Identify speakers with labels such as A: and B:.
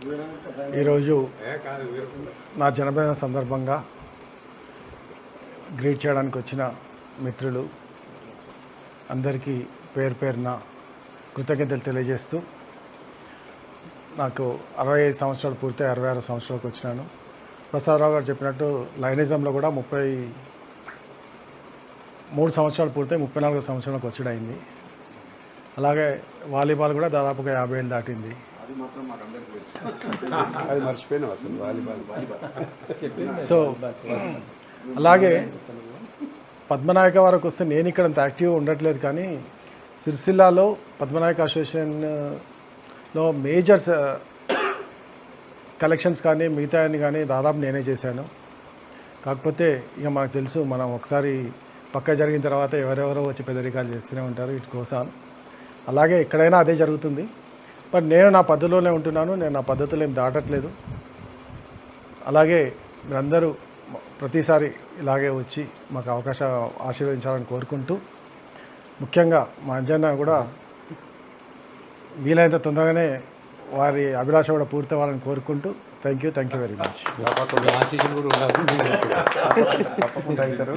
A: ఈరోజు నా జన్మదిన సందర్భంగా గ్రీట్ చేయడానికి వచ్చిన మిత్రులు అందరికీ పేరు పేరున కృతజ్ఞతలు తెలియజేస్తూ నాకు అరవై ఐదు సంవత్సరాలు పూర్తి అరవై ఆరు సంవత్సరాలకు వచ్చినాను. ప్రసాదరావు గారు చెప్పినట్టు లైనిజంలో కూడా ముప్పై మూడు సంవత్సరాలు పూర్తయి ముప్పై నాలుగు సంవత్సరాలకు వచ్చుడైంది అలాగే వాలీబాల్ కూడా దాదాపుగా యాభై ఏళ్ళు దాటింది.
B: అది మర్చిపోయినావు అసలు వాలీబాల్.
A: సో అలాగే పద్మనాయక వరకు వస్తే నేను ఇక్కడ అంత యాక్టివ్గా ఉండట్లేదు కానీ సిరిసిల్లాలో పద్మనాయక అసోసియేషన్లో మేజర్స్ కలెక్షన్స్ కానీ మిగతా కానీ దాదాపు నేనే చేశాను. కాకపోతే ఇక మనకు తెలుసు మనం ఒకసారి పక్క జరిగిన తర్వాత ఎవరెవరో వచ్చి పెద్దరికాలు చేస్తూనే ఉంటారు ఇటు కోసం. అలాగే ఎక్కడైనా అదే జరుగుతుంది. బట్ నేను నా పద్ధతిలోనే ఉంటున్నాను నేను నా పద్ధతులు ఏం దాటట్లేదు. అలాగే మీరందరూ ప్రతిసారి ఇలాగే వచ్చి మాకు అవకాశం ఆశీర్వదించాలని కోరుకుంటూ ముఖ్యంగా మా అంజన్న కూడా వీలైనంత తొందరగానే వారి అభిలాష కూడా పూర్తి అవ్వాలని కోరుకుంటూ thank you thank you very much
B: తప్పకుండా. అవుతారు